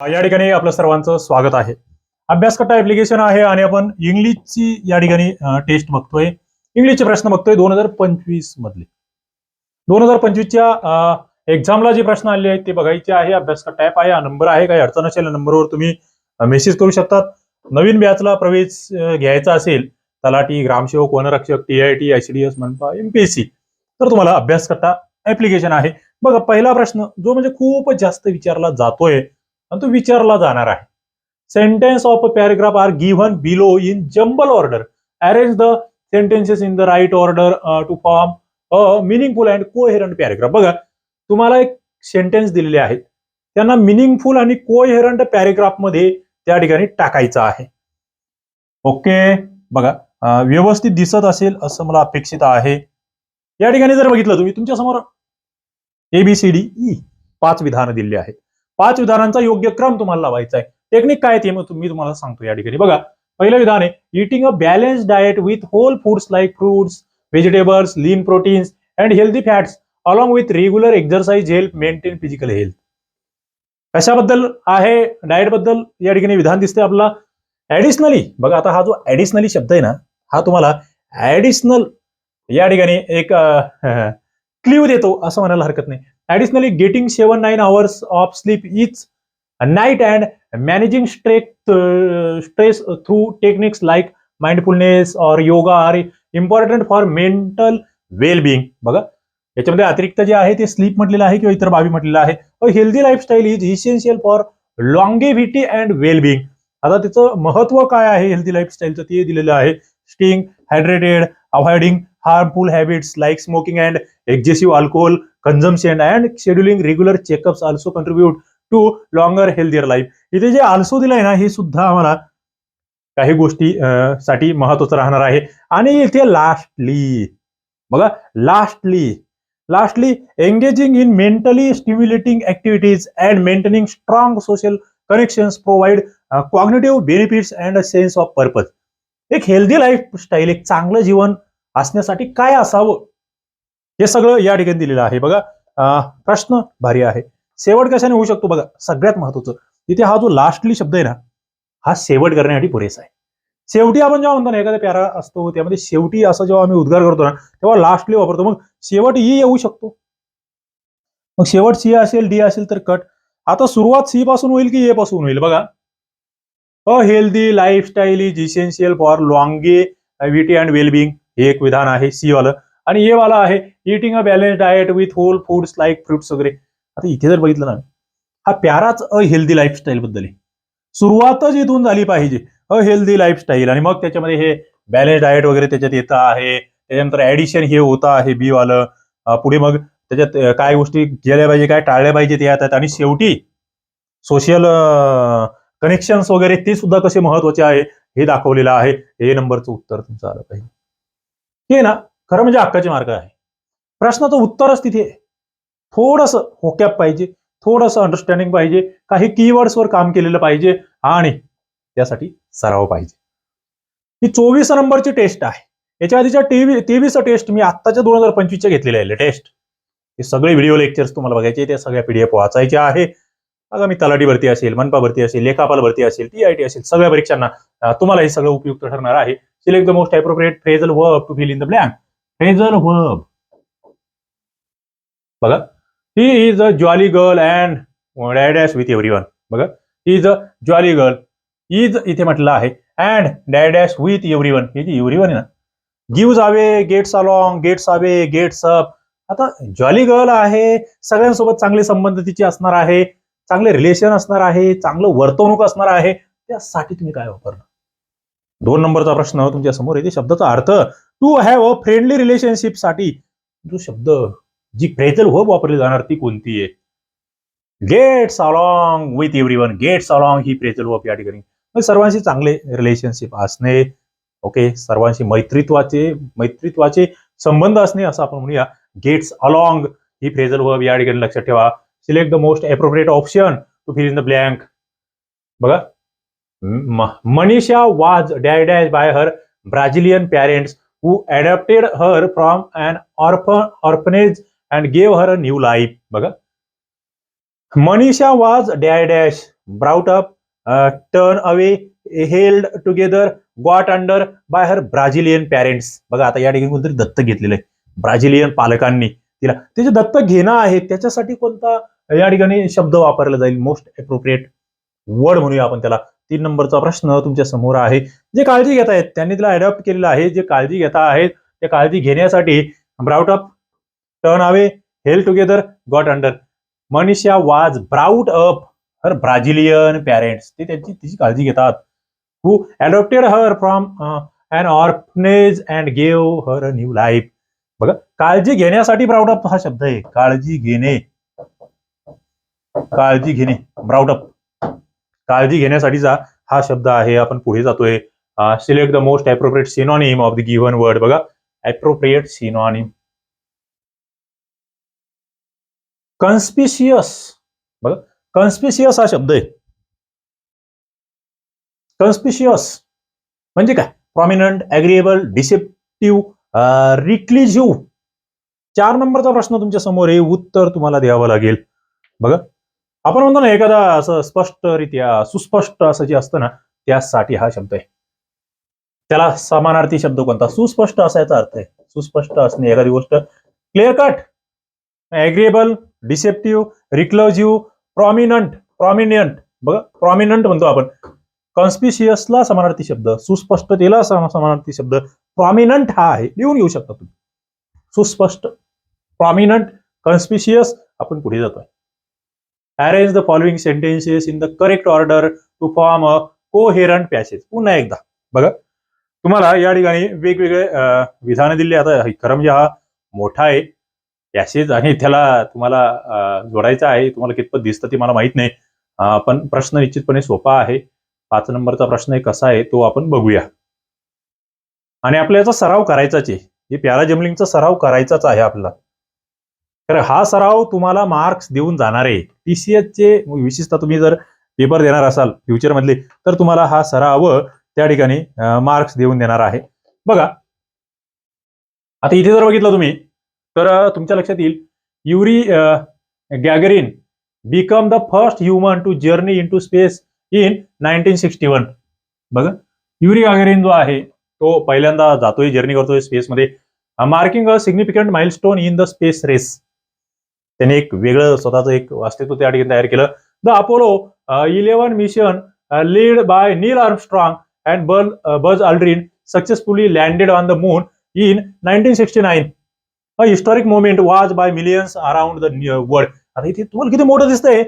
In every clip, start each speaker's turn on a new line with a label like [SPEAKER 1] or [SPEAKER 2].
[SPEAKER 1] या ठिकाणी आपलं सर्वांचं स्वागत आहे. अभ्यासकट्टा ऍप्लिकेशन आहे आणि आपण इंग्लिशची या ठिकाणी टेस्ट बघतोय. इंग्लिशचे प्रश्न बघतोय दोन हजार पंचवीस मधले. दोन हजार पंचवीसच्या एक्झामला जे प्रश्न आले आहेत ते बघायचे आहे. अभ्यासकट्टा ॲप आहे. हा नंबर आहे. काही अडचण असेल नंबरवर तुम्ही मेसेज करू शकतात. नवीन बॅचला प्रवेश घ्यायचा असेल तलाठी ग्रामसेवक वनरक्षक टी आय टी आयसीडीएस मनपा एमपीएससी तर तुम्हाला अभ्यासकट्टा ऍप्लिकेशन आहे. बघा पहिला प्रश्न जो म्हणजे खूपच जास्त विचारला जातोय आणि तो विचारला जाणार आहे. Sentence of a are given below in jumble order arrange the sentences in the right order to form a meaningful and coherent paragraph बघा तुम्हाला एक सेंटेन्स दिलेले आहेत त्यांना मिनिंगफुल आणि कोहेरंट पॅरेग्राफमध्ये त्या ठिकाणी टाकायचं आहे. ओके? बघा व्यवस्थित दिसत असेल असं मला अपेक्षित आहे. या ठिकाणी जर बघितलं तुम्ही तुमच्यासमोर एबीसीडी ई पाच विधानं दिलेली आहेत. पाच विधानांचा योग्य क्रम तुम्हाला लावायचा आहे. टेक्निक काय ते मग मी तुम्हाला सांगतो या ठिकाणी. बघा पहिलं विधान आहे eating a balance diet with whole foods like fruits vegetables lean proteins and healthy fats along with regular exercise help maintain physical health कशाबद्दल आहे? डाएटबद्दल या ठिकाणी विधान दिसते आपला ऍडिशनली बघा आता हा जो ऍडिशनली शब्द आहे ना हा तुम्हाला ऍडिशनल या ठिकाणी एक क्ल्यू देतो असं म्हणायला हरकत नाही. Additionally getting seven nine hours of sleep is night and managing strake stress through techniques like mindfulness or yoga are important for mental wellbeing बघा याच्यामध्ये अतिरिक्त जे आहे ते स्लीप म्हटलेलं आहे किंवा इतर बाबी म्हटलेलं आहे. Healthy lifestyle is essential for longevity and wellbeing आता त्याचं महत्त्व काय आहे हेल्दी लाईफस्टाईलचं ते दिलेलं आहे. Staying hydrated avoiding harmful habits like smoking and excessive alcohol consumption and scheduling regular checkups also contribute to longer healthier life इथे जे आल्सो दिलंय ना हे सुद्धा आम्हाला काही गोष्टी साठी महत्वाचं राहणार आहे. आणि इथे लास्टली बघा lastly lastly engaging in mentally stimulating activities and maintaining strong social connections provide cognitive benefits and a sense of purpose एक हेल्दी लाईफ स्टाईल एक चांगलं जीवन असण्यासाठी काय असावं? हे सगळं या ठिकाणी दिलेलं आहे. बघा प्रश्न भारी आहे. शेवट कशाने होऊ शकतो बघा सगळ्यात महत्वाचं. इथे हा जो लास्टली शब्द आहे ना हा शेवट करण्यासाठी पुरेसा आहे. शेवटी आपण जेव्हा म्हणतो ना एखादा प्यारा असतो त्यामध्ये शेवटी असं जेव्हा आम्ही उद्गार करतो ना तेव्हा लास्टली वापरतो. मग शेवट ई येऊ शकतो. मग शेवट सी असेल डी असेल तर कट. आता सुरुवात सी पासून होईल की ए पासून होईल? बघा. A healthy lifestyle is essential for longevity and wellbeing हे एक विधान आहे सी वालं. आणि हे वाला आहे eating a balance diet with whole foods like fruits वगैरे. आता इथे जर बघितलं ना हा प्याराच अ हेल्दी लाईफस्टाईल बद्दल आहे. सुरुवातच इथून झाली पाहिजे अ हेल्दी लाईफस्टाईल आणि मग त्याच्यामध्ये हे बॅलन्स डाएट वगैरे त्याच्यात येतं आहे त्याच्यानंतर ऍडिशन हे होतं आहे बी वालं. पुढे मग त्याच्यात काय गोष्टी केल्या पाहिजे काय टाळल्या पाहिजे ते येतात आणि शेवटी सोशल कनेक्शन्स वगैरे ते सुद्धा कसे महत्त्वाचे आहे हे दाखवलेलं आहे. हे नंबरचं उत्तर तुमचं आलं पाहिजे. हे ना खरं म्हणजे हक्काचे मार्ग आहे. प्रश्नाचं उत्तरच तिथे आहे. थोडंसं पाहिजे थोडंसं अंडरस्टँडिंग पाहिजे काही कीवर्ड्सवर काम केलेलं पाहिजे आणि त्यासाठी सराव पाहिजे. ही चोवीस नंबरची टेस्ट आहे. याच्या आधीच्या टीव्ही तेवीस टेस्ट मी आत्ताच्या दोन हजार पंचवीसच्या घेतलेल्या आहे टेस्ट हे सगळे व्हिडिओ लेक्चर्स तुम्हाला बघायचे त्या सगळ्या पीडीएफ वाचायच्या आहे. आगामी तलाठी भरती असेल मनपा भरती असेल लेखापाल भरती असेल टी आय टी असेल सगळ्या परीक्षांना तुम्हाला हे सगळं उपयुक्त ठरणार आहे. Select the most appropriate phrasal verb to fill in the blank phrasal verb बघा he is a jolly girl and dash dash with every one बघा is a jolly girl is इथे म्हटलं आहे and dash dash with every one हे जी every one आहे ना gives away gets along gets away gets up आता jolly girl आहे सगळ्यांसोबत चांगले संबंध तिचे असणार आहे चांगले रिलेशन असणार आहे चांगलं वर्तवणूक असणार आहे त्यासाठी तुम्ही काय वापरणार? दोन नंबरचा प्रश्न तुमच्यासमोर येते. शब्दाचा अर्थ टू हॅव अ फ्रेंडली रिलेशनशिपसाठी जो शब्द जी फ्रेझल वर्ब वापरली जाणार ती कोणती आहे? Gets along with every one gets along he phrasal verb या ठिकाणी. सर्वांशी चांगले रिलेशनशिप असणे ओके सर्वांशी मैत्रित्वाचे मैत्रित्वाचे संबंध असणे असं आपण म्हणूया. गेट्स अलॉंग ही फ्रेझल वर्ब या ठिकाणी लक्षात ठेवा. Select the most appropriate option to fill in the blank बघा Manisha was dash dash by her Brazilian parents who adopted her from and orphan orphanage and gave her a new life बघा. Manisha was dash dash brought up turn away held together got under by her Brazilian parents. बघा आता या ठिकाणी कोणतरी दत्तक घेतलेलं आहे. Brazilian पालकांनी तिला. ते जे दत्तक घेणं आहे त्याच्यासाठी कोणता या ठिकाणी शब्द वापरला जाईल? मोस्ट अप्रोप्रिएट वर्ड म्हणूया आपण त्याला. तीन नंबरचा प्रश्न तुमच्यासमोर आहे. जे काळजी घेत आहेत त्यांनी तिला अडॉप्ट केलेलं आहे. जे काळजी घेता आहेत ते काळजी घेण्यासाठी brought up turned away held together got under Manisha was brought up her Brazilian parents ते त्यांची तिची काळजी घेतात. Who adopted her from and orphanage and gave her a new life बघा काळजी घेण्यासाठी ब्राउट अप हा शब्द आहे. काळजी घेणे. काळजी घेणे. ब्राउट अप काळजी घेण्यासाठीचा हा शब्द आहे. आपण पुढे जातोय. Select the most appropriate synonym of the given word बघा अप्रोप्रिएट सिनॉनिम कन्स्पिशियस बघा कन्स्पिशियस हा शब्द आहे. कन्स्पिशियस म्हणजे काय? प्रॉमिनंट अग्रिएबल डिसेप्टिव्ह रिक्लिजिव्ह चार नंबरचा प्रश्न तुमच्यासमोर आहे. उत्तर तुम्हाला द्यावं लागेल. बघा आपण म्हणतो ना एखादा असं स्पष्टरित्या सुस्पष्ट असं जे असतं ना त्यासाठी हा शब्द आहे. त्याला समानार्थी शब्द कोणता? सुस्पष्ट असायचा अर्थ आहे. सुस्पष्ट असणे एखादी गोष्ट clear cut agreeable deceptive reclusive prominent prominent बघा प्रॉमिनंट म्हणतो आपण. कॉन्स्पिशियसला समानार्थी शब्द सुस्पष्टतेला सम- समानार्थी शब्द प्रॉमिनंट हा आहे. लिहून घेऊ शकता तुम्ही. सुस्पष्ट प्रॉमिनंट कॉन्स्पिशियस आपण पुढे जातोय. Arrange the following sentences in the correct order to form a coherent passage पुन्हा एकदा. बघा. तुम्हाला या ठिकाणी वेगवेगळे विधानं दिली. आता खरं म्हणजे हा मोठा आहे पॅसेज आणि त्याला तुम्हाला जोडायचा आहे. तुम्हाला कितपत दिसतं ते मला माहीत नाही. पण प्रश्न निश्चितपणे सोपा आहे. पाच नंबरचा प्रश्न आहे कसा आहे तो आपण बघूया. आणि आपल्याला याचा सराव करायचाच आहे. हे पॅरा जम्बलिंगचा सराव करायचाच आहे आपला. तर हा सराव तुम्हाला मार्क्स देऊन जाणार. आहे टीसीएसचे विशेषतः तुम्ही जर पेपर देणार असाल फ्युचर मधले तर तुम्हाला हा सराव त्या ठिकाणी मार्क्स देऊन देणार आहे. बघा. आता इथे जर बघितलं तुम्ही तर तुमच्या लक्षात येईल. Yuri Gagarin become the first human to journey into space in nineteen sixty one बघा. युरी गॅगरिन जो आहे तो पहिल्यांदा जातोय जर्नी करतोय स्पेसमध्ये marking a significant milestone in the space race त्याने एक वेगळं स्वतःचं एक अस्तित्व त्या ठिकाणी तयार केलं. The Apollo eleven mission lead by Neil Armstrong and बल Buzz Aldrin successfully landed on the moon in nineteen sixty nine a historic moment was by millions around the world आता इथे तुम्हाला किती मोठं दिसतंय?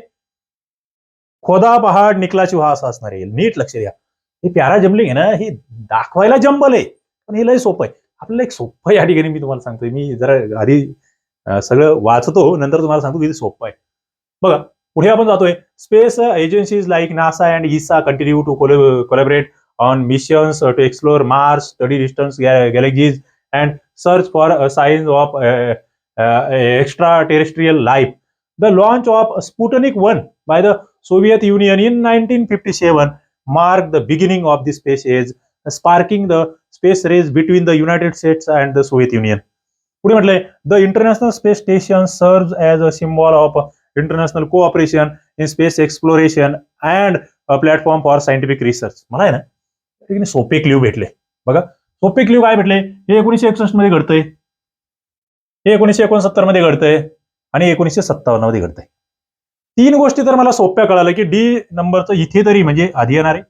[SPEAKER 1] खोदा पहाड निकलाची वास असं असणार आहे. नीट लक्ष द्या. हे प्यारा जम्बलिंग आहे ना हे दाखवायला जंबल आहे. पण हे लय सोपं आहे. आपल्याला एक सोपं या ठिकाणी मी तुम्हाला सांगतोय. मी जरा आधी सगळं वाचतो नंतर तुम्हाला सांगतो किती सोपं आहे. बघा पुढे आपण जातोय. Space agencies like NASA and ESA continue to collaborate on missions to explore Mars study distance galaxies and search for science of extraterrestrial life the launch of Sputnik one by the Soviet Union in nineteen fifty seven mark the beginning of the space age sparking the space race between the United States and the Soviet Union पुढे म्हटलंय the International Space Station serves as a symbol of international cooperation in space exploration and platform for scientific research मला आहे ना सोपे clue भेटले. बघा सोपे clue काय भेटले? हे एकोणीसशे एकसष्टमध्ये घडतंय. हे एकोणीसशे एकोणसत्तरमध्ये घडतंय आणि एकोणीसशे सत्तावन्नमध्ये घडतंय. तीन गोष्टी तर मला सोप्या कळाल्या की डी नंबरचं इथे तरी म्हणजे आधी येणार आहे.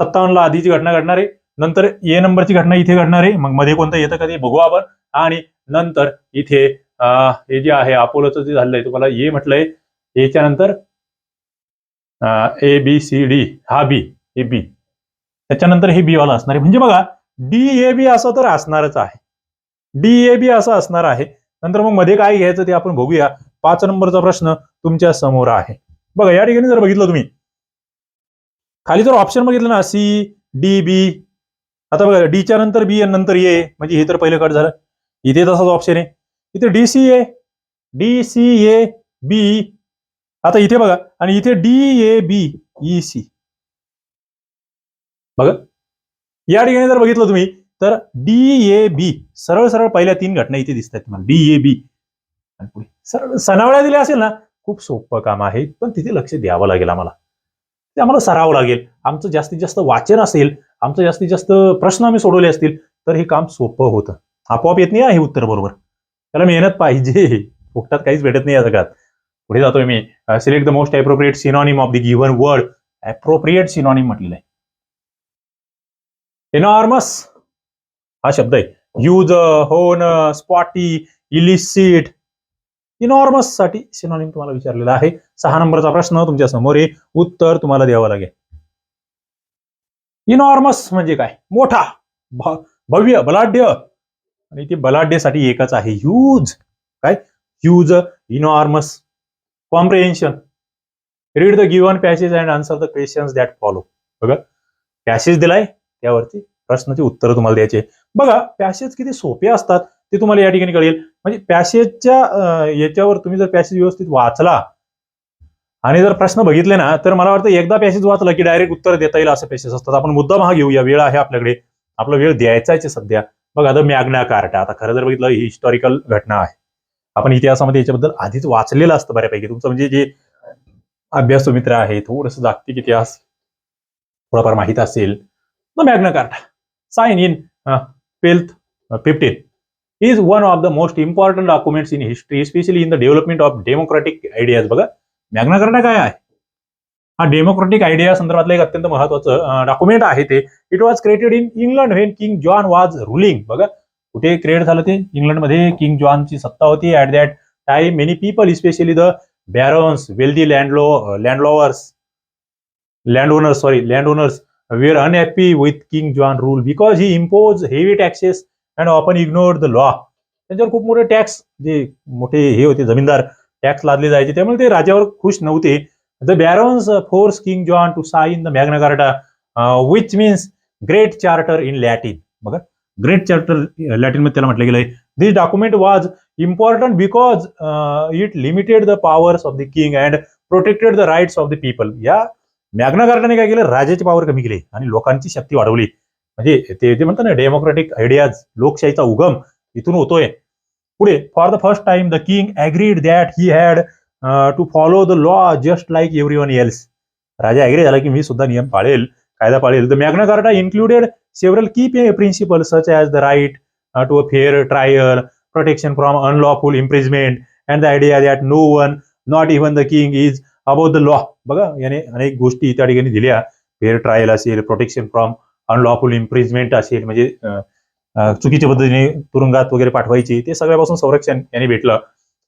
[SPEAKER 1] सत्तावन्नला आधीची घटना घडणार आहे. नंतर ए नंबरची घटना इथे घडणार आहे. मग मध्ये कोणतं येतं कधी? बघू आपण. आणि नंतर इथे हे जे आहे अपोलोचं जे झालंय तुम्हाला ए म्हटलंय. याच्या नंतर ए बी सी डी हा बी हे बी त्याच्यानंतर हे बी वाला असणार आहे. म्हणजे बघा डी ए बी असं तर असणारच आहे. डी ए बी असं असणार आहे. नंतर मग मध्ये काय घ्यायचं ते आपण बघूया. पाच नंबरचा प्रश्न तुमच्यासमोर आहे. बघा या ठिकाणी जर बघितलं तुम्ही खाली जर ऑप्शन बघितलं ना सी डी बी आता बघा डीच्या नंतर बी नंतर ए म्हणजे हे तर पहिलं कट झालं. इथे तसाच ऑप्शन आहे. इथे D C A D C A B आता इथे बघा आणि इथे D A B E C बघा. या ठिकाणी जर बघितलं तुम्ही तर डी ए बी सरळ सरळ पहिल्या तीन घटना इथे दिसतात तुम्हाला. डी ए बी आणि पुढे. सरळ सनावळ्या दिल्या असेल ना खूप सोपं काम आहे पण तिथे लक्ष द्यावं लागेल आम्हाला. ते आम्हाला सरावं लागेल. आमचं जास्तीत जास्त वाचन असेल आमचं जास्तीत जास्त प्रश्न आम्ही सोडवले असतील तर हे काम सोपं होतं. आपोआप येत नाही हे उत्तर बरोबर. त्याला मेहनत पाहिजे. फुकटात काहीच भेटत नाही या जगात. पुढे जातोय मी. Select the most appropriate synonym of the given word appropriate synonym म्हटलेलं आहे. एनॉर्मस हा शब्द आहे. यूज होन स्पॉटी इलिसिट इनॉर्मससाठी सिनॉनिम तुम्हाला विचारलेला आहे. सहा नंबरचा प्रश्न तुमच्यासमोर आहे. उत्तर तुम्हाला द्यावं लागेल. इनॉर्मस म्हणजे काय? मोठा भव्य बलाढ्य आणि ते बलाढ्यसाठी एकच आहे. ह्यूज काय? Huge enormous comprehension read the given passage and answer the questions that follow बघा. पॅसेज दिलाय त्यावरती प्रश्नाची उत्तरं तुम्हाला द्यायचे. बघा पॅसेज किती सोपे असतात ते तुम्हाला या ठिकाणी कळेल. म्हणजे पॅसेजच्या याच्यावर तुम्ही जर पॅसेज व्यवस्थित वाचला आणि जर प्रश्न बघितले ना तर मला वाटतं एकदा पॅसेज वाचला की डायरेक्ट उत्तर देता येईल असे पॅसेज असतात. आपण मुद्दा महा घेऊया वेळ आहे आपल्याकडे. आपला वेळ द्यायचा आहे सध्या. बघा आता मॅग्ना कार्टा. आता खरं जर बघितलं ही हिस्टॉरिकल घटना आहे. आपण इतिहासामध्ये याच्याबद्दल आधीच वाचलेलं असतं बऱ्यापैकी. तुमचं म्हणजे जे अभ्यास मित्र आहे थोडस जागतिक इतिहास थोडाफार माहीत असेल the Magna Carta. Sign in twelve fifteen is one of the most important documents in history especially in the development of democratic ideas बघा मॅग्ना कार्टा काय आहे? हा डेमोक्रॅटिक आयडिया संदर्भातलं एक अत्यंत महत्वाचं डॉक्युमेंट आहे ते. It was created in England when King John was ruling बघा कुठे क्रिएट झालं ते? इंग्लंडमध्ये किंग जॉनची सत्ता होती. At that time many people specially the barons wealthy landlo landlowers land owners sorry land owners were unhappy with King John rule because he impose heavy taxes and often ignore the law त्यांच्यावर खूप मोठे tax जे मोठे हे होते जमीनदार tax लादले जायचे. त्यामुळे ते राजावर खुश नव्हते. The barons force king John to sign the Carta, uh, which means great charter in Latin बघा ग्रेट चार्टर लॅटिनमध्ये त्याला म्हटलं गेलंय. This document was important because it limited the powers of the king and protected the rights of the people या Magna कार्टाने काय केलं? राजाची पॉवर कमी केली आणि लोकांची शक्ती वाढवली. म्हणजे ते ते म्हणतात ना डेमोक्रॅटिक आयडियाज लोकशाहीचा उगम इथून होतोय. पुढे for the first time the king agreed that he had to follow the law just like everyone else Raja agree झाला की मी सुद्धा नियम पाळेल कायदा पाळेल. The Magna Carta included several key principle such as the right to a fair trial protection from unlawful imprisonment and the idea that no one not even the king is about the law बघा याने अनेक गोष्टी त्या ठिकाणी दिल्या. Fair trial असेल protection from unlawful imprisonment असेल म्हणजे uh, uh, चुकीच्या पद्धतीने तुरुंगात वगैरे पाठवायची ते सगळ्यापासून संरक्षण यांनी भेटलं.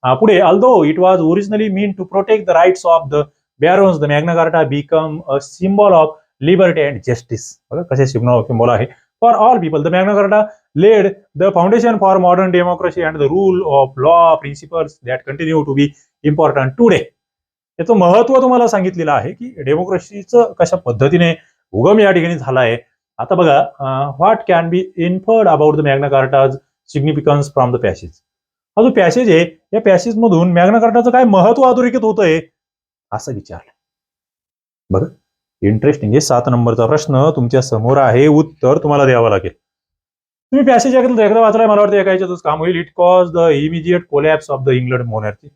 [SPEAKER 1] पुढे although it was originally mean to protect the rights of the barons the Magna Carta become a symbol of liberty and justice बघा कसे सिम्बॉल आहे for all people the Magna Carta led the foundation for modern democracy and the rule of law principles that continue to be important today याचं महत्त्व तुम्हाला सांगितलेलं आहे की डेमोक्रेसीचं कशा पद्धतीने उगम या ठिकाणी झाला आहे आता बघा what can be inferred about the Magna Carta's significance from the passage हा जो पॅसेज आहे या पॅसेज मधून मॅग्ना कार्टाचं काय महत्त्व अधोरेखित होतंय असं विचारलं. बघा इंटरेस्टिंग आहे. सात नंबरचा प्रश्न तुमच्यासमोर आहे. उत्तर तुम्हाला द्यावं लागेल. तुम्ही पॅसेज एकदा वाचलाय मला वाटतं एका याच्यातच काम होईल. It cause the immediate collapse of the England monarchy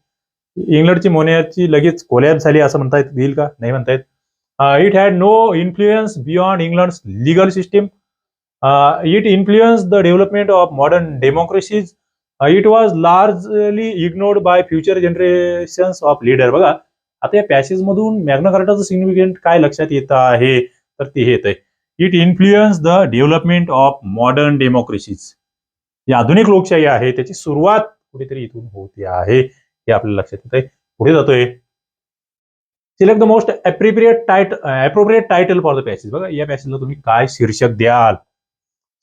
[SPEAKER 1] इंग्लंडची मोनॅरची लगेच कोलॅप्स झाली असं म्हणता येत येईल का? नाही म्हणता येत. It had no influence beyond England legal system it influence the development of modern democracies it was largely ignored by future generations of leader बघा आता या पॅसेज मधून मॅग्नाकार्टाचं सिग्निफिकंट काय लक्षात येत आहे? तर ते हे येत आहे it influence the development of modern democracies जी आधुनिक लोकशाही आहे त्याची सुरुवात कुठेतरी इथून होते आहे हे आपल्याला लक्षात येत आहे पुढे जातोय. Select the most appropriate title appropriate title for the passage बघा या पॅसेजला तुम्ही काय शीर्षक द्याल?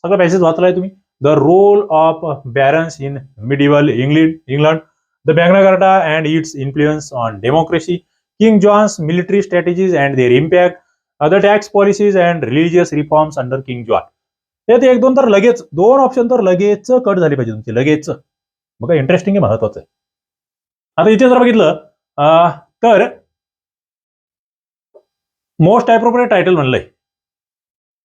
[SPEAKER 1] सगळं पॅसेज वाचलाय तुम्ही? The role of barons in medieval England England the Magna Carta and its influence on democracy King John's military strategies and their impact the tax policies and religious reforms under King John त्यात एक दोन तर लगेच दोन option तर लगेच cut झाली पाहिजे तुमचे लगेच. बघा इंटरेस्टिंग आहे महत्वाचं आहे. आता इथे जर बघितलं तर मोस्ट अप्रोप्रिएट टायटल म्हणलंय.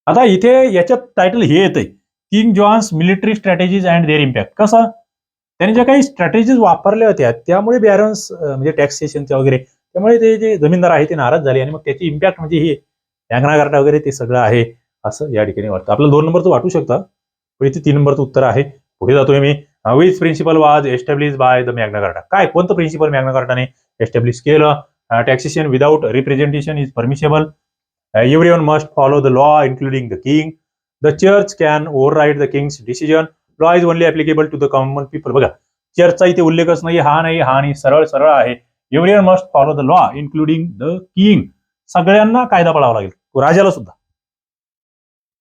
[SPEAKER 1] आता इथे याच्यात टायटल हे येतंय. King John's military strategies and their impact. कसं? त्यांनी ज्या काही स्ट्रॅटेजीज वापरल्या होत्या त्यामुळे बॅरन्स म्हणजे टॅक्सेशनच्या वगैरे त्यामुळे ते जे जमीनदार आहे ते नाराज झाले आणि मग त्याची इम्पॅक्ट म्हणजे हे मॅग्ना वगैरे ते सगळं आहे असं या ठिकाणी वाटतं. आपल्याला दोन नंबरचं वाटू शकतं पण इथे तीन नंबरचं उत्तर आहे. पुढे जातोय मी. Which principle was establish by the Magna Carta काय? कोणतं प्रिन्सिपल मॅग्नाकार्टाने एस्टॅब्लिश केलं? Taxation without representation is permissible every one must follow the law including the king the church can override the king's decision law is only applicable to the common people बघा चर्चचा इथे उल्लेखच नाही हा नाही हा नाही सरळ सरळ आहे. Every must follow the law including the king सगळ्यांना कायदा पाळावा लागेल. राजाला सुद्धा.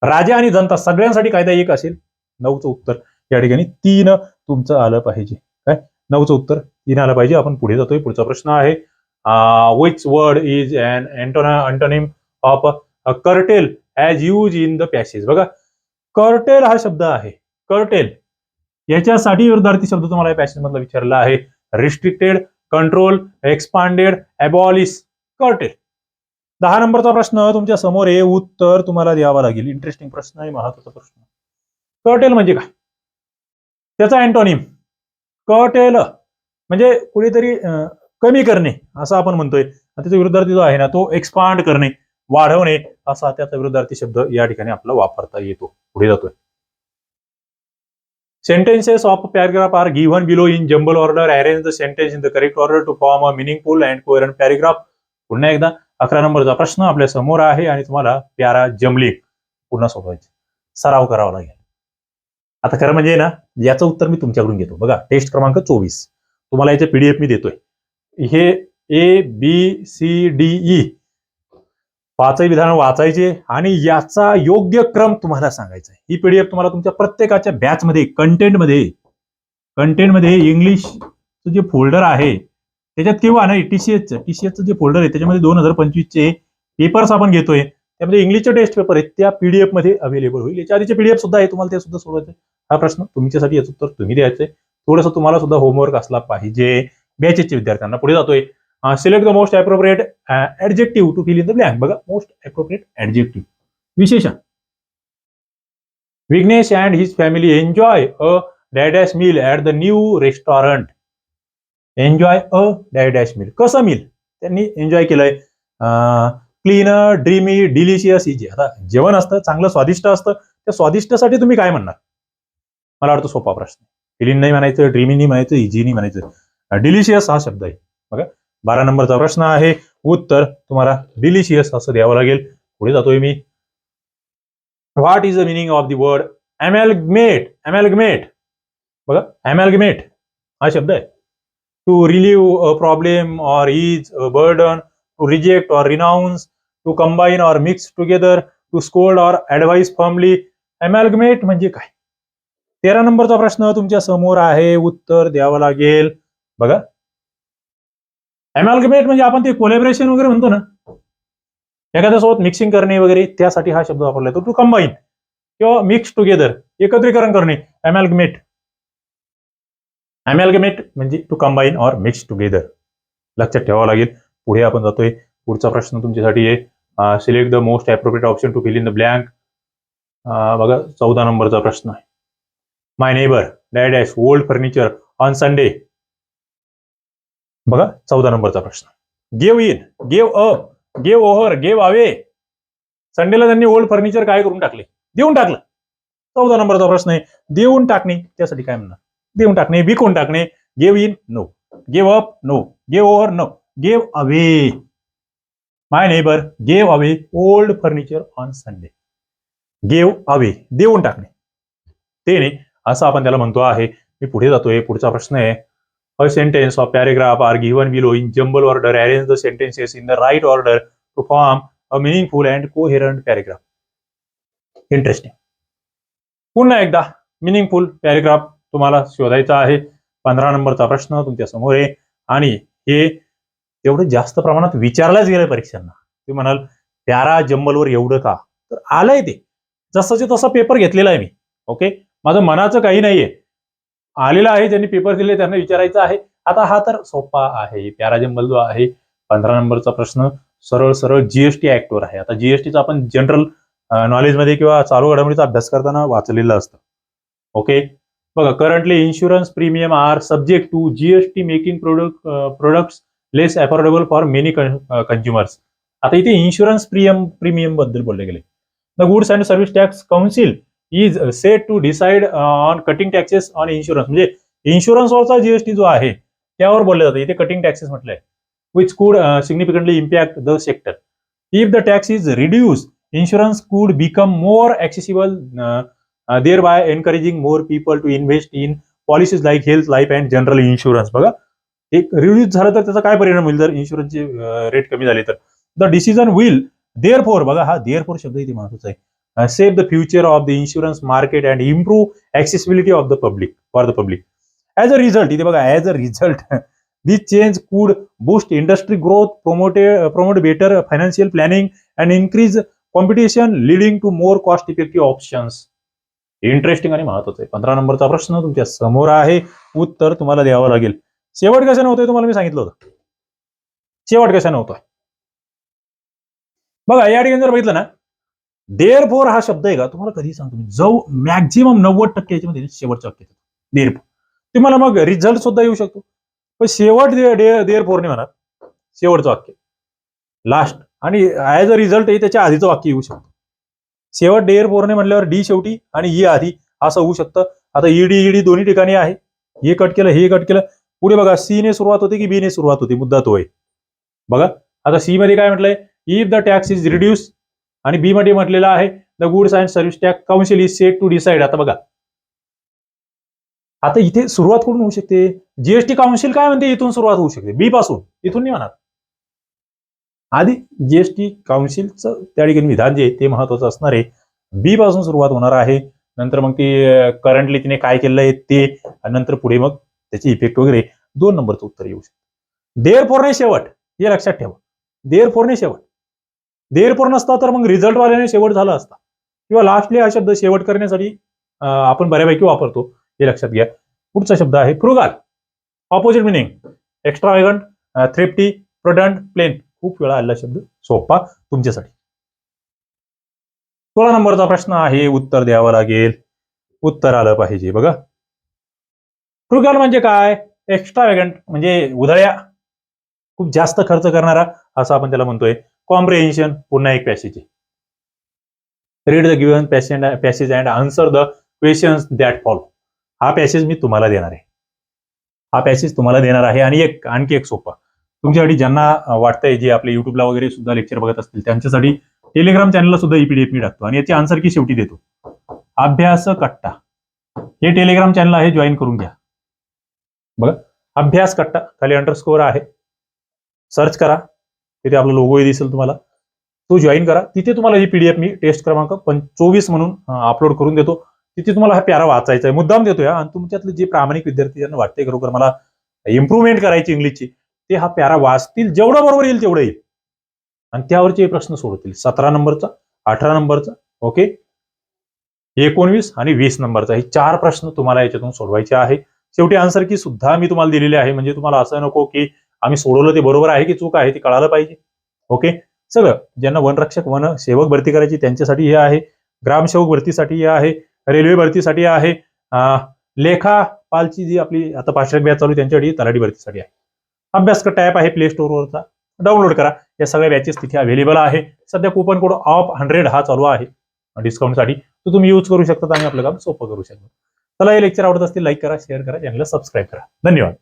[SPEAKER 1] राजा आणि जनता सगळ्यांसाठी कायदा एक असेल. नऊचं उत्तर. या ठिकाणी तीन तुमचं आलं पाहिजे. काय? नऊचं उत्तर. तीन आलं पाहिजे. आपण पुढे जातोय. पुढचा प्रश्न आहे which word is an antonym of curtail as use in the passage बघा कर्टेल हा शब्द आहे. कर्टेल याच्यासाठी विरुद्धार्थी शब्द तुम्हाला या पॅसेज मधला विचारला आहे. Restricted control expanded abolish curtail दहा नंबरचा प्रश्न तुमच्यासमोर आहे. उत्तर तुम्हाला द्यावा लागेल. इंटरेस्टिंग प्रश्न आहे महत्त्वाचा प्रश्न. कर्टेल म्हणजे काय? त्याचा अँटोनिम कर्टेल म्हणजे कुणीतरी कमी करणे असं आपण म्हणतोय. त्याचा विरुद्धार्थी जो आहे ना तो एक्सपांड करणे. वाढवणे असा त्याचा विरुद्धार्थी शब्द या ठिकाणी आपला वापरता येतो. पुढे जातोय. Sentences of a paragraph are given below in jumble order. Arrange the sentence in the correct order to form a meaningful and coherent paragraph. पुन्हा एकदा अकरा नंबरचा प्रश्न आपल्यासमोर आहे आणि तुम्हाला प्यारा जमली. पुन्हा सोडवायचे. सराव करावा लागेल. आता खरं म्हणजे ना याचं उत्तर मी तुमच्याकडून घेतो. बघा टेस्ट क्रमांक चोवीस. तुम्हाला याचे पीडीएफ मी देतोय. हे A B C D E पाचही विधान वाचायचे आणि याचा योग्य क्रम तुम्हाला सांगायचा आहे. ही पीडीएफ तुम्हाला तुमच्या प्रत्येकाच्या बॅचमध्ये कंटेंटमध्ये कंटेंटमध्ये इंग्लिशचं जे फोल्डर आहे त्याच्यात किंवा नाही सी टीसीएसचं जे फोल्डर आहे त्याच्यामध्ये दोन हजार पंचवीसचे पेपर्स आपण घेतोय त्यामध्ये इंग्लिशचे टेस्ट पेपर आहेत त्या पीडीएफमध्ये अवेलेबल होईल. याच्या आधीचे पीडीएफ सुद्धा आहे तुम्हाला ते सुद्धा सोडवायचे हा प्रश्न तुमच्यासाठी याचं उत्तर तुम्ही द्यायचंय थोडंसं तुम्हाला सुद्धा होमवर्क असला पाहिजे. बॅचेसच्या विद्यार्थ्यांना पुढे जातोय. Select the most appropriate adjective to fill in the blank बघा मोस्ट अप्रोप्रिएट ऍडजेक्टिव्ह विशेषण Vignesh and his family enjoy a dash meal at the new restaurant enjoy a dash meal कसं मिल त्यांनी enjoy केलंय. Cleaner dreamy delicious easy आता जेवण असतं चांगलं स्वादिष्ट असतं. त्या स्वादिष्टसाठी तुम्ही काय म्हणणार? मला वाटतं सोपा प्रश्न. क्लीन नाही म्हणायचं ड्रीमी नाही म्हणायचं इझी नाही म्हणायचं. Uh, डिलिशियस हा शब्द आहे. बारा नंबरचा प्रश्न आहे. उत्तर तुम्हाला डिलिशियस असं द्यावं लागेल. पुढे जातोय मी. What is the meaning of the word amalgamate amalgamate बघा एमॅलगमेट हा शब्द आहे. To relieve a problem or is a burden to reject or renounce to combine or mix together to scold or advise firmly amalgamate म्हणजे काय? तेरा नंबरचा प्रश्न तुमच्यासमोर आहे. उत्तर द्यावं लागेल. बघा अमॅलगमेट म्हणजे आपण ते कोलॅबरेशन वगैरे म्हणतो ना एखाद्यासोबत मिक्सिंग करणे वगैरे त्यासाठी हा शब्द वापरला जातो. टू कंबाईन किंवा मिक्स टुगेदर एकत्रीकरण करणे अमॅलगमेट अमॅलगमेट म्हणजे to combine or mix together लक्षात ठेवावं लागेल. पुढे आपण जातोय. पुढचा प्रश्न तुमच्यासाठी आहे. Select the most appropriate option to fill in the blank बघा चौदा नंबरचा प्रश्न आहे. My neighbour dad dash old furniture on Sunday बघा चौदा नंबरचा प्रश्न. Gave in gave a gave over gave away संडेला त्यांनी ओल्ड फर्निचर काय करून टाकले? देऊन टाकलं. चौदा नंबरचा प्रश्न आहे. देऊन टाकणे त्यासाठी काय म्हणणार? देऊन टाकणे विकून टाकणे. Gave in no gave up no gave over no gave away my neighbour gave away old furniture on Sunday gave away देऊन टाकणे. ते नाही असं आपण त्याला म्हणतो आहे. मी पुढे जातोय पुढचा प्रश्न आहे. A sentence of paragraph are given below. In jumble order arrange the sentences in the right order to form a meaningful and coherent paragraph interesting पुन्हा एकदा मिनिंगफुल पॅरेग्राफ तुम्हाला शोधायचा आहे. पंधरा नंबरचा प्रश्न तुमच्यासमोर आहे. आणि हे एवढं जास्त प्रमाणात विचारलाच गेलं परीक्षांना. ते म्हणाल प्यारा जम्बलवर एवढं का? तर आलंय ते. जसंचे तसा पेपर घेतलेला आहे मी. ओके माझं मनाचं काही नाहीये. आलेला आहे ज्यांनी पेपर दिले त्यांना विचारायचं आहे. आता हा तर सोपा आहे. प्यारा जो आहे. पंधरा नंबरचा प्रश्न. सरळ सरळ जीएसटी ऍक्टवर आहे. आता जीएसटीचा आपण जनरल नॉलेजमध्ये किंवा चालू घडामोडीचा अभ्यास करताना वाचलेलं असतं. ओके बघा currently insurance premium are subject to GST making product products less affordable for many consumers आता इथे इन्शुरन्स प्रीमियम प्रीमियमबद्दल बोलले गेले. The goods and service tax council is set to decide on cutting taxes on insurance म्हणजे इन्शुरन्सवरचा GST जो आहे त्यावर बोललं जातं. इथे कटिंग टॅक्सेस म्हटलंय which could significantly impact the sector if the tax is reduce insurance could become more accessible there by encouraging more people to invest in policies like health life and general insurance बघा एक reduce झालं तर त्याचा काय परिणाम होईल? जर इन्शुरन्सचे रेट uh, कमी झाले तर. The decision will therefore बघा हा देअर फोर शब्द इथे महत्त्वाचा आहे. Save the future of the insurance market and improve accessibility of the public for the public as a result इथे बघा as a result this change could boost industry growth promoted promote better financial planning and increase competition leading to more cost effective options interesting आणि महत्वाचं आहे. पंधरा नंबरचा प्रश्न तुमच्यासमोर आहे. उत्तर तुम्हाला द्यावं लागेल. शेवट कशा नव्हतं तुम्हाला मी सांगितलं होतं? शेवट कशा नव्हतं बघा या ठिकाणी जर बघितलं ना डेअर फोर हा शब्द आहे का? तुम्हाला कधी सांगतो मी. जाऊ मॅक्झिमम नव्वद टक्के याच्यामध्ये शेवटचं वाक्य डेअर फोर. तुम्हाला मग रिझल्ट सुद्धा येऊ शकतो. पण शेवट देअर फोरने म्हणा. शेवटचं वाक्य. लास्ट आणि ॲज अ रिझल्ट त्याच्या आधीचं वाक्य येऊ शकतं. शेवट डेअर फोरने म्हटल्यावर डी शेवटी आणि ई आधी असं होऊ शकतं. आता ईडी ईडी दोन्ही ठिकाणी आहे. हे कट केलं हे कट केलं. पुढे बघा सी ने सुरुवात होते की बी ने सुरुवात होते? मुद्दा तो आहे. बघा. आता सी मध्ये काय म्हटलंय? If the tax is reduce आणि बी मध्ये म्हटलेलं आहे the goods and service tax council is set to decide आता बघा. आता इथे सुरुवात कुठून होऊ शकते? जीएसटी काउन्सिल काय म्हणते? इथून सुरुवात होऊ शकते. बी पासून. इथून नाही म्हणणार आधी जीएसटी काउन्सिलचं त्या ठिकाणी विधान जे ते महत्वाचं असणार आहे. बी पासून सुरुवात होणार आहे. नंतर मग ती करंटली तिने काय केलं आहे ते आणि नंतर पुढे मग त्याचे इफेक्ट वगैरे. दोन नंबरचं उत्तर येऊ शकतं. देअर फोरने शेवट. हे लक्षात ठेवा. देअर फोरने शेवट. देअर फोर नसता तर मग रिझल्ट वाल्याने शेवट झाला असता. किंवा लास्टली हा शब्द शेवट करण्यासाठी आपण बऱ्यापैकी वापरतो. हे लक्षात घ्या. पुढचा शब्द आहे frugal opposite meaning extravagant thrifty prudent plain खूप वेळा आलेला शब्द सोपा तुमच्यासाठी. सोळा नंबरचा प्रश्न आहे उत्तर द्यावं लागेल. उत्तर आलं पाहिजे बघा. फ्रुगाल म्हणजे काय? एक्स्ट्रा वेगंट म्हणजे उधळ्या. खूप जास्त खर्च करणारा असं आपण त्याला म्हणतोय. कॉम्प्रिहेन्शन पुन्हा एक पॅसेज आहे read the given passage passage and answer the questions that follow हा पॅसेज मी तुम्हाला देणार आहे. हा पॅसेज तुम्हाला देणार आहे आणि एक आणखी एक सोपा. तुमच्यासाठी ज्यांना वाटतंय जे आपले युट्यूबला वगैरे सुद्धा लेक्चर बघत असतील त्यांच्यासाठी टेलिग्राम चॅनलला सुद्धा E ईपीडीएफ मी टाकतो आणि याची आन्सर की शेवटी देतो. अभ्यास कट्टा. हे टेलिग्राम चॅनल आहे जॉईन करून घ्या. बघा अभ्यास कट्टा. खाली अंडरस्कोअर आहे. सर्च करा. तिथे आपला लोगोही दिसेल तुम्हाला. तो जॉईन करा. तिथे तुम्हाला ही पीडीएफ मी टेस्ट क्रमांक पण चोवीस म्हणून अपलोड करून देतो. तिथे तुम्हाला हा प्यारा वाचायचा आहे. मुद्दाम देतो या. आणि तुमच्यातले जे प्रामाणिक विद्यार्थी ज्यांना वाटते खरोखर मला इम्प्रुव्हमेंट करायची इंग्लिशची ते हा प्यारा वाचतील. जेवढं बरोबर येईल तेवढं येईल. आणि त्यावरचे प्रश्न सोडवतील. सतरा नंबरचा अठरा नंबरचा ओके एकोणवीस आणि वीस नंबरचा. हे चार प्रश्न तुम्हाला याच्यातून सोडवायचे आहे. शेवटी आन्सर की सुद्धा मी तुम्हाला दिलेले आहे. म्हणजे तुम्हाला असं नको की आम्ही सोडवलं ते बरोबर आहे की चूक आहे ते कळालं पाहिजे. ओके सगळं ज्यांना वनरक्षक वन सेवक भरती करायची त्यांच्यासाठी हे आहे. ग्रामसेवक भरतीसाठी हे आहे. रेल्वे भरतीसाठी आहे. लेखापालची जी आपली आता पाचशे बॅच चालू आहे त्यांच्यासाठी तलाठी भरतीसाठी आहे. अभ्यास टॅप आहे प्ले स्टोअरवरचा डाउनलोड करा. या सगळ्या बॅचेस तिथे अवेलेबल आहे. सध्या कुपन कोड ऑफ हंड्रेड हा चालू आहे. डिस्काउंटसाठी तो तुम्ही यूज करू शकता आणि आपलं काम सोपं करू शकता. चला हे लेक्चर आवडत असतील लाईक करा शेअर करा चॅनलला सबस्क्राईब करा. धन्यवाद.